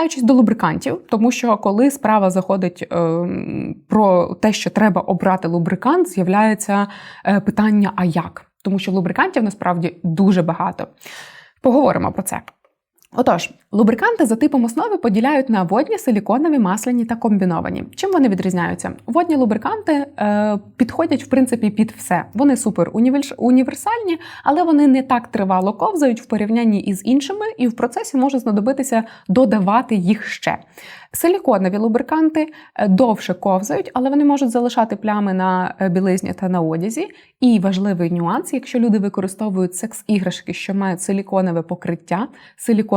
Повертаючись до лубрикантів, тому що коли справа заходить е, про те, що треба обрати лубрикант, з'являється е, питання: а як? Тому що лубрикантів насправді дуже багато. Поговоримо про це. Отож, лубриканти за типом основи поділяють на водні, силіконові, масляні та комбіновані. Чим вони відрізняються? Водні лубриканти е, підходять в принципі під все. Вони супер універсальні, але вони не так тривало ковзають в порівнянні із іншими, і в процесі може знадобитися додавати їх ще. Силіконові лубриканти е, довше ковзають, але вони можуть залишати плями на е, білизні та на одязі. І важливий нюанс, якщо люди використовують секс-іграшки, що мають силіконове покриття,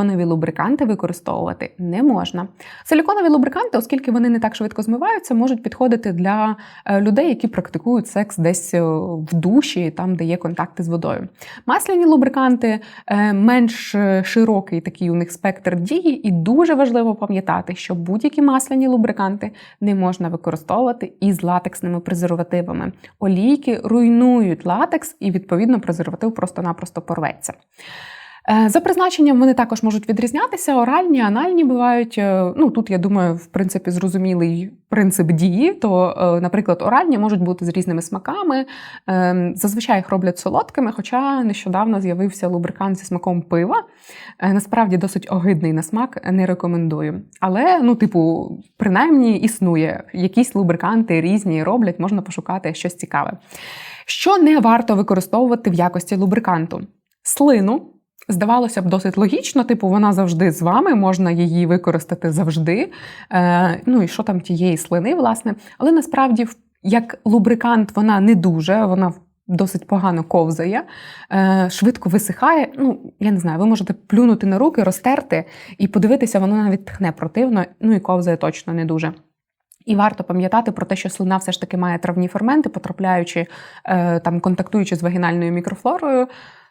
силіконові лубриканти використовувати не можна. Силіконові лубриканти, оскільки вони не так швидко змиваються, можуть підходити для е, людей, які практикують секс десь е, в душі, там де є контакти з водою. Масляні лубриканти е, менш широкий такий у них спектр дії, і дуже важливо пам'ятати, що будь-які масляні лубриканти не можна використовувати із латексними презервативами. Олійки руйнують латекс, і відповідно презерватив просто-напросто порветься. Е, За призначенням вони також можуть відрізнятися. Оральні, анальні бувають. е, Ну тут я думаю, в принципі, зрозумілий принцип дії. То, е, наприклад, оральні можуть бути з різними смаками. Е, Зазвичай їх роблять солодкими, хоча нещодавно з'явився лубрикант зі смаком пива. Насправді досить огидний на смак, не рекомендую. Але, ну, типу, принаймні існує. Якісь лубриканти різні роблять, можна пошукати щось цікаве. Що не варто використовувати в якості лубриканту? Слину. Здавалося б, досить логічно, типу, вона завжди з вами, можна її використати завжди. Е, ну і що там тієї слини, власне. Але насправді, як лубрикант, вона не дуже, вона досить погано ковзає, е, швидко висихає. Ну, я не знаю, ви можете плюнути на руки, розтерти і подивитися, воно навіть тхне противно, ну і ковзає точно не дуже. І варто пам'ятати про те, що слина все ж таки має травні ферменти, потрапляючи е, там, контактуючи з вагінальною мікрофлорою.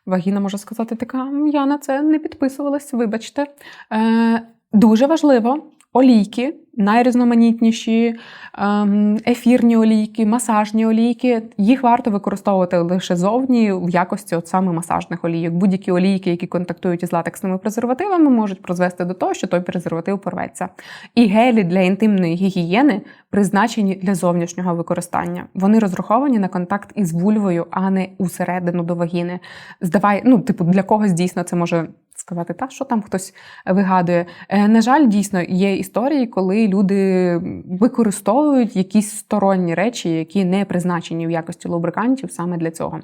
Вагіна може сказати така: я на це не підписувалась, вибачте. Е, дуже важливо. Олійки, найрізноманітніші, ем, ефірні олійки, масажні олійки. Їх варто використовувати лише зовні в якості от саме масажних олійок. Будь-які олійки, які контактують із латексними презервативами, можуть призвести до того, що той презерватив порветься. І гелі для інтимної гігієни призначені для зовнішнього використання. Вони розраховані на контакт із вульвою, а не усередину до вагіни. Здавай, ну, типу, для когось дійсно це може сказати, та що там хтось вигадує. Е, На жаль, дійсно є історії, люди використовують якісь сторонні речі, які не призначені в якості лубрикантів саме для цього.